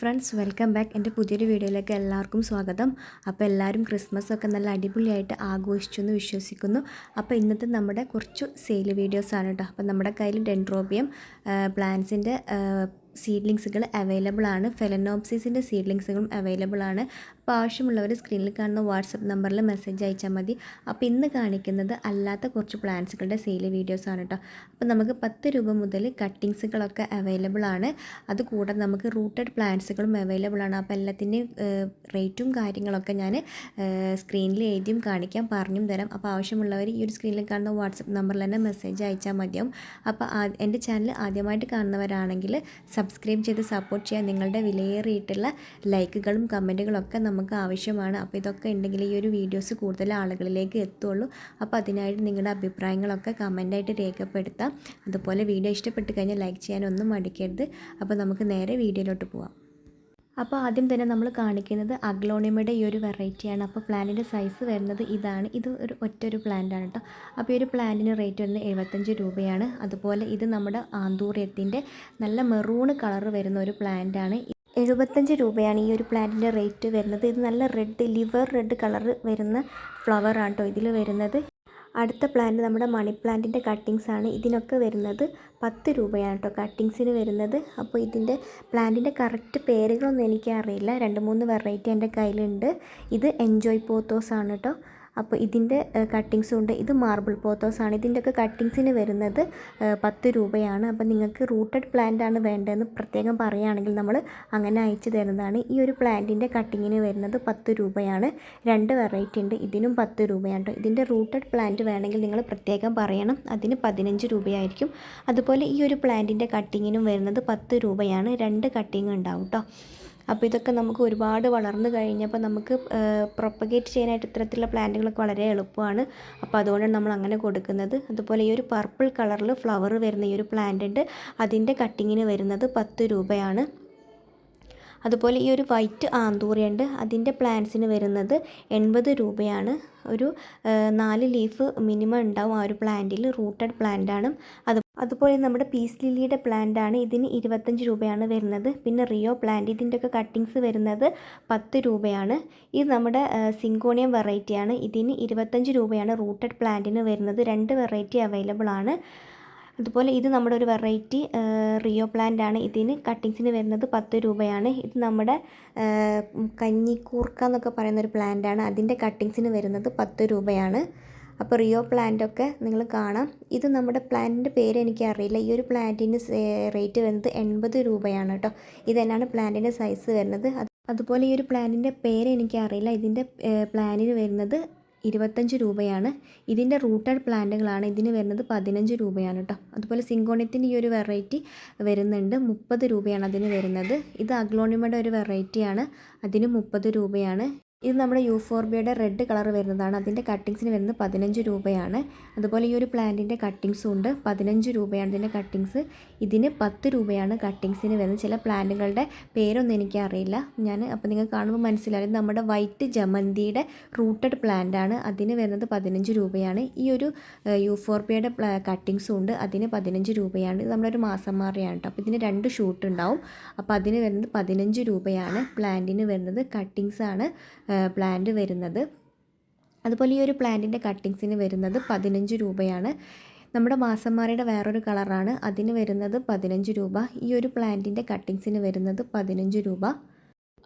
Friends welcome back എന്റെ പുതിയൊരു വീഡിയോയിലേക്ക് എല്ലാവർക്കും സ്വാഗതം. അപ്പോൾ എല്ലാവരും ക്രിസ്മസ് ഒക്കെ നല്ല അടിപൊളിയായിട്ട് ആഘോഷിച്ചു എന്ന് വിശ്വസിക്കുന്നു. അപ്പോൾ ഇന്നത്തെ നമ്മുടെ കുറച്ച് സെയിൽ വീഡിയോസാണ് കേട്ടോ. അപ്പോൾ നമ്മുടെ കയ്യിൽ ഡെൻഡ്രോബിയം പ്ലാന്റ്സിന്റെ സീഡ്ലിങ്സുകൾ അവൈലബിൾ ആണ്. ഫെലനോപ്സിസിന്റെ സീഡ്ലിങ്സുകളും അവൈലബിൾ ആണ്. അപ്പോൾ ആവശ്യമുള്ളവർ സ്ക്രീനിൽ കാണുന്ന വാട്സപ്പ് നമ്പറിൽ മെസ്സേജ് അയച്ചാൽ മതി. അപ്പോൾ ഇന്ന് കാണിക്കുന്നത് അല്ലാത്ത കുറച്ച് പ്ലാന്റ്സുകളുടെ സെയിൽ വീഡിയോസ് ആണ് കേട്ടോ അപ്പോൾ നമുക്ക് പത്ത് രൂപ മുതൽ കട്ടിങ്സുകളൊക്കെ അവൈലബിൾ ആണ്. അതുകൂടാതെ നമുക്ക് റൂട്ടഡ് പ്ലാന്റ്സുകളും അവൈലബിൾ ആണ്. അപ്പോൾ എല്ലാത്തിന്റെയും റേറ്റും കാര്യങ്ങളൊക്കെ ഞാൻ സ്ക്രീനിൽ എഴുതിയും കാണിക്കാം പറഞ്ഞും തരാം. അപ്പോൾ ആവശ്യമുള്ളവർ ഈ ഒരു സ്ക്രീനിൽ കാണുന്ന വാട്സപ്പ് നമ്പറിൽ തന്നെ മെസ്സേജ് അയച്ചാൽ മതിയാവും. അപ്പോൾ എന്റെ ചാനൽ ആദ്യമായിട്ട് കാണുന്നവരാണെങ്കിൽ സബ്സ്ക്രൈബ് ചെയ്ത് സപ്പോർട്ട് ചെയ്യാൻ നിങ്ങളുടെ വിലയേറിയിട്ടുള്ള ലൈക്കുകളും കമന്റുകളും ഒക്കെ നമുക്ക് ആവശ്യമാണ്. അപ്പോൾ ഇതൊക്കെ ഉണ്ടെങ്കിൽ ഈ ഒരു വീഡിയോസ് കൂടുതൽ ആളുകളിലേക്ക് എത്തുള്ളൂ. അപ്പോൾ അതിനായിട്ട് നിങ്ങളുടെ അഭിപ്രായങ്ങളൊക്കെ കമന്റായിട്ട് രേഖപ്പെടുത്താം. അതുപോലെ വീഡിയോ ഇഷ്ടപ്പെട്ട് കഴിഞ്ഞാൽ ലൈക്ക് ചെയ്യാനൊന്നും മടിക്കരുത്. അപ്പോൾ നമുക്ക് നേരെ വീഡിയോയിലോട്ട് പോവാം. അപ്പോൾ ആദ്യം തന്നെ നമ്മൾ കാണിക്കുന്നത് അഗ്ലോണിമയുടെ ഈ ഒരു വെറൈറ്റിയാണ്. അപ്പോൾ പ്ലാന്റിന്റെ സൈസ് വരുന്നത് ഇതാണ്. ഇത് ഒരു ഒറ്റൊരു പ്ലാന്റാണ് കേട്ടോ. അപ്പോൾ ഈ ഒരു പ്ലാന്റിന് റേറ്റ് വരുന്നത് എഴുപത്തഞ്ച് രൂപയാണ്. അതുപോലെ ഇത് നമ്മുടെ ആന്തൂറിയത്തിന്റെ നല്ല മെറൂൺ കളർ വരുന്ന ഒരു പ്ലാന്റാണ് എഴുപത്തഞ്ച് രൂപയാണ് ഈ ഒരു പ്ലാന്റിന്റെ റേറ്റ് വരുന്നത്. ഇത് നല്ല റെഡ് ലിവർ റെഡ് കളർ വരുന്ന ഫ്ലവർ ആണ് കേട്ടോ ഇതിൽ വരുന്നത്. അടുത്ത പ്ലാന്റ് നമ്മുടെ മണി പ്ലാന്റിന്റെ കട്ടിങ്സ് ആണ് ഇതിനൊക്കെ വരുന്നത് പത്ത് രൂപയാണ് കേട്ടോ കട്ടിങ്സിന് വരുന്നത്. അപ്പോൾ ഇതിന്റെ പ്ലാന്റിന്റെ കറക്റ്റ് പേരുകളൊന്നും എനിക്കറിയില്ല. രണ്ട് മൂന്ന് വെറൈറ്റി എന്റെ കയ്യിലുണ്ട്. ഇത് എൻജോയ് പോത്തോസ് ആണ് കേട്ടോ അപ്പോൾ ഇതിന്റെ കട്ടിങ്സും ഉണ്ട്. ഇത് മാർബിൾ പോത്തോസാണ് ഇതിന്റെയൊക്കെ കട്ടിങ്സിന് വരുന്നത് പത്ത് രൂപയാണ്. അപ്പോൾ നിങ്ങൾക്ക് റൂട്ടഡ് പ്ലാന്റ് ആണ് വേണ്ടതെന്ന് പ്രത്യേകം പറയുകയാണെങ്കിൽ നമ്മൾ അങ്ങനെ അയച്ചു തരുന്നതാണ്. ഈ ഒരു പ്ലാന്റിന്റെ കട്ടിങ്ങിന് വരുന്നത് പത്ത് രൂപയാണ്. രണ്ട് വെറൈറ്റി ഉണ്ട്. ഇതിനും പത്ത് രൂപയാണ് ഇതിന്റെ റൂട്ടഡ് പ്ലാന്റ് വേണമെങ്കിൽ നിങ്ങൾ പ്രത്യേകം പറയണം. അതിന് പതിനഞ്ച് രൂപയായിരിക്കും. അതുപോലെ ഈ ഒരു പ്ലാന്റിന്റെ കട്ടിങ്ങിനും വരുന്നത് പത്ത് രൂപയാണ്. രണ്ട് കട്ടിങ് ഉണ്ടാവും കേട്ടോ. അപ്പോൾ ഇതൊക്കെ നമുക്ക് ഒരുപാട് വളർന്നു കഴിഞ്ഞപ്പോൾ നമുക്ക് പ്രൊപ്പഗേറ്റ് ചെയ്യാനായിട്ട് ഇത്തരത്തിലുള്ള പ്ലാന്റുകളൊക്കെ വളരെ എളുപ്പമാണ്. അപ്പോൾ അതുകൊണ്ടാണ് നമ്മൾ അങ്ങനെ കൊടുക്കുന്നത്. അതുപോലെ ഈ ഒരു പർപ്പിൾ കളറിൽ ഫ്ലവർ വരുന്ന ഈ ഒരു പ്ലാന്റ് ഉണ്ട്. അതിന്റെ കട്ടിങ്ങിന് വരുന്നത് പത്ത് രൂപയാണ്. അതുപോലെ ഈ ഒരു വൈറ്റ് ആന്തൂറിയുണ്ട്. അതിന്റെ പ്ലാന്റ്സിന് വരുന്നത് എൺപത് രൂപയാണ്. ഒരു നാല് ലീഫ് മിനിമം ഉണ്ടാവും ആ ഒരു പ്ലാന്റിൽ. റൂട്ടഡ് പ്ലാന്റ് ആണ് അത് അതുപോലെ നമ്മുടെ പീസ് ലില്ലിയുടെ ആണ് ഇതിന് ഇരുപത്തഞ്ച് രൂപയാണ് വരുന്നത്. പിന്നെ റിയോ പ്ലാന്റ്. ഇതിന്റെയൊക്കെ കട്ടിങ്സ് വരുന്നത് പത്ത് രൂപയാണ്. ഇത് നമ്മുടെ സിങ്കോണിയം വെറൈറ്റിയാണ്. ഇതിന് ഇരുപത്തഞ്ച് രൂപയാണ് റൂട്ടഡ് പ്ലാന്റിന് വരുന്നത്. രണ്ട് വെറൈറ്റി അവൈലബിൾ ആണ് അതുപോലെ ഇത് നമ്മുടെ ഒരു വെറൈറ്റി റിയോ പ്ലാന്റ് ആണ്. ഇതിന് കട്ടിങ്സിന് വരുന്നത് പത്ത് രൂപയാണ്. ഇത് നമ്മുടെ കഞ്ഞിക്കൂർക്ക എന്നൊക്കെ പറയുന്ന ഒരു പ്ലാന്റ് ആണ്. അതിന്റെ കട്ടിങ്സിന് വരുന്നത് പത്ത് രൂപയാണ്. അപ്പോൾ റിയോ പ്ലാന്റ് ഒക്കെ നിങ്ങൾ കാണാം. ഇത് നമ്മുടെ പ്ലാന്റിന്റെ പേര് എനിക്ക് അറിയില്ല ഈ ഒരു പ്ലാന്റിന് റേറ്റ് വരുന്നത് എൺപത് രൂപയാണ് കേട്ടോ ഇത് തന്നെയാണ് പ്ലാന്റിന്റെ സൈസ് വരുന്നത്. അതുപോലെ ഈ ഒരു പ്ലാന്റിന്റെ പേര് എനിക്ക് അറിയില്ല ഇതിന്റെ പ്ലാനിന് വരുന്നത് ഇരുപത്തഞ്ച് രൂപയാണ്. ഇതിന്റെ റൂട്ടഡ് പ്ലാന്റുകളാണ്. ഇതിന് വരുന്നത് പതിനഞ്ച് രൂപയാണ് കേട്ടോ അതുപോലെ സിങ്കോണിയത്തിന്റെ ഈ ഒരു വെറൈറ്റി വരുന്നുണ്ട്. മുപ്പത് രൂപയാണ് അതിന് വരുന്നത്. ഇത് അഗ്ലോണിമയുടെ ഒരു വെറൈറ്റിയാണ്. അതിന് മുപ്പത് രൂപയാണ്. ഇത് നമ്മുടെ യൂഫോർബിയയുടെ റെഡ് കളർ വരുന്നതാണ്. അതിന്റെ കട്ടിങ്സിന് വരുന്നത് പതിനഞ്ച് രൂപയാണ്. അതുപോലെ ഈ ഒരു പ്ലാന്റിന്റെ കട്ടിങ്സും ഉണ്ട്. പതിനഞ്ച് രൂപയാണ് ഇതിന്റെ കട്ടിങ്സ് ഇതിന് പത്ത് രൂപയാണ് കട്ടിങ്സിന് വരുന്നത്. ചില പ്ലാന്റുകളുടെ പേരൊന്നും എനിക്കറിയില്ല. ഞാൻ അപ്പോൾ നിങ്ങൾ കാണുമ്പോൾ മനസ്സിലായത് നമ്മുടെ വൈറ്റ് ജമന്തിയുടെ റൂട്ടഡ് പ്ലാന്റ് ആണ് അതിന് വരുന്നത് പതിനഞ്ച് രൂപയാണ്. ഈ ഒരു യൂഫോർബിയയുടെ കട്ടിങ്സും ഉണ്ട്. അതിന് പതിനഞ്ച് രൂപയാണ്. ഇത് നമ്മളൊരു മാസം മാറിയാണ് കേട്ടോ. അപ്പോൾ ഇതിന് രണ്ട് ഷൂട്ട് ഉണ്ടാവും. അപ്പോൾ അതിന് വരുന്നത് പതിനഞ്ച് രൂപയാണ്. പ്ലാന്റിന് വരുന്നത് കട്ടിങ്സ് ആണ് പ്ലാന്റ് വരുന്നത്. അതുപോലെ ഈ ഒരു പ്ലാന്റിന്റെ കട്ടിങ്സിന് വരുന്നത് പതിനഞ്ച് രൂപയാണ്. നമ്മുടെ മാസന്മാരുടെ വേറൊരു കളറാണ് അതിന് വരുന്നത് പതിനഞ്ച് രൂപ. ഈ ഒരു പ്ലാന്റിന്റെ കട്ടിങ്സിന് വരുന്നത് പതിനഞ്ച് രൂപ.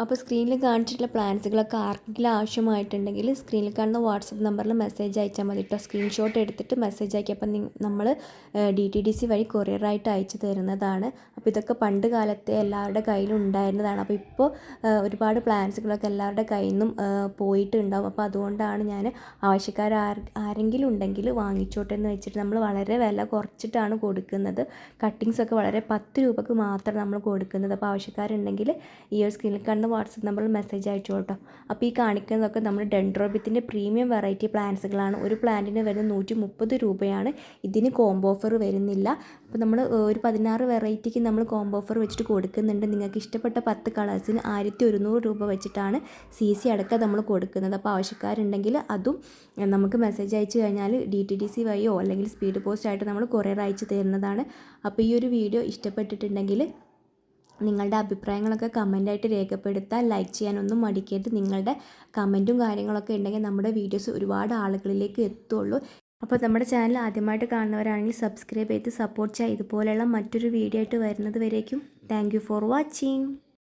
അപ്പോൾ സ്ക്രീനിൽ കാണിച്ചിട്ടുള്ള പ്ലാൻസുകളൊക്കെ ആർക്കെങ്കിലും ആവശ്യമായിട്ടുണ്ടെങ്കിൽ സ്ക്രീനിൽ കാണുന്ന വാട്സപ്പ് നമ്പറിൽ മെസ്സേജ് അയച്ചാൽ മതി കേട്ടോ. സ്ക്രീൻഷോട്ട് എടുത്തിട്ട് മെസ്സേജ് ആക്കി അപ്പം നമ്മൾ ഡി ടി ഡി സി വഴി കൊറിയറായിട്ട് അയച്ചു തരുന്നതാണ്. അപ്പോൾ ഇതൊക്കെ പണ്ട് കാലത്തെ എല്ലാവരുടെ കയ്യിലും ഉണ്ടായിരുന്നതാണ്. അപ്പോൾ ഇപ്പോൾ ഒരുപാട് പ്ലാൻസുകളൊക്കെ എല്ലാവരുടെ കയ്യിൽ നിന്നും പോയിട്ടുണ്ടാവും. അപ്പോൾ അതുകൊണ്ടാണ് ഞാൻ ആവശ്യക്കാർ ആരെങ്കിലും ഉണ്ടെങ്കിൽ വാങ്ങിച്ചോട്ടെ എന്ന് വെച്ചിട്ട് നമ്മൾ വളരെ വില കുറച്ചിട്ടാണ് കൊടുക്കുന്നത്. കട്ടിങ്സൊക്കെ വളരെ പത്ത് രൂപക്ക് മാത്രം നമ്മൾ കൊടുക്കുന്നത്. അപ്പോൾ ആവശ്യക്കാരുണ്ടെങ്കിൽ ഈ ഒരു സ്ക്രീനിൽ കാണുന്ന കാണുന്ന വാട്സപ്പ് നമ്പറിൽ മെസ്സേജ് അയച്ചു കേട്ടോ. അപ്പോൾ ഈ കാണിക്കുന്നതൊക്കെ നമ്മൾ ഡെൻഡ്രോബിത്തിന്റെ പ്രീമിയം വെറൈറ്റി പ്ലാന്റ്സുകളാണ് ഒരു പ്ലാന്റിന് വരുന്ന നൂറ്റി മുപ്പത് രൂപയാണ്. ഇതിന് കോംബോ ഓഫർ വരുന്നില്ല. അപ്പോൾ നമ്മൾ ഒരു പതിനാറ് വെറൈറ്റിക്ക് നമ്മൾ കോംബോ ഓഫർ വെച്ചിട്ട് കൊടുക്കുന്നുണ്ട്. നിങ്ങൾക്ക് ഇഷ്ടപ്പെട്ട പത്ത് കളേഴ്സിന് ആയിരത്തി ഒരുന്നൂറ് രൂപ വെച്ചിട്ടാണ് സി സി അടക്കം നമ്മൾ കൊടുക്കുന്നത്. അപ്പോൾ ആവശ്യക്കാരുണ്ടെങ്കിൽ അതും നമുക്ക് മെസ്സേജ് അയച്ചു കഴിഞ്ഞാൽ ഡി ടി ഡി സി വഴിയോ അല്ലെങ്കിൽ സ്പീഡ് പോസ്റ്റ് ആയിട്ട് നമ്മൾ കൊറിയർ അയച്ചു തരുന്നതാണ്. അപ്പോൾ ഈ ഒരു വീഡിയോ ഇഷ്ടപ്പെട്ടിട്ടുണ്ടെങ്കിൽ നിങ്ങളുടെ അഭിപ്രായങ്ങളൊക്കെ കമന്റായിട്ട് രേഖപ്പെടുത്താൻ ലൈക്ക് ചെയ്യാനൊന്നും മടിക്കരുത്. നിങ്ങളുടെ കമന്റും കാര്യങ്ങളൊക്കെ ഉണ്ടെങ്കിൽ നമ്മുടെ വീഡിയോസ് ഒരുപാട് ആളുകളിലേക്ക് എത്തുള്ളൂ. അപ്പോൾ നമ്മുടെ ചാനൽ ആദ്യമായിട്ട് കാണുന്നവരാണെങ്കിൽ സബ്സ്ക്രൈബ് ചെയ്ത് സപ്പോർട്ട് ചെയ്യുക. ഇതുപോലെയുള്ള മറ്റൊരു വീഡിയോ ആയിട്ട് വരുന്നത് വരേക്കും. Thank for watching.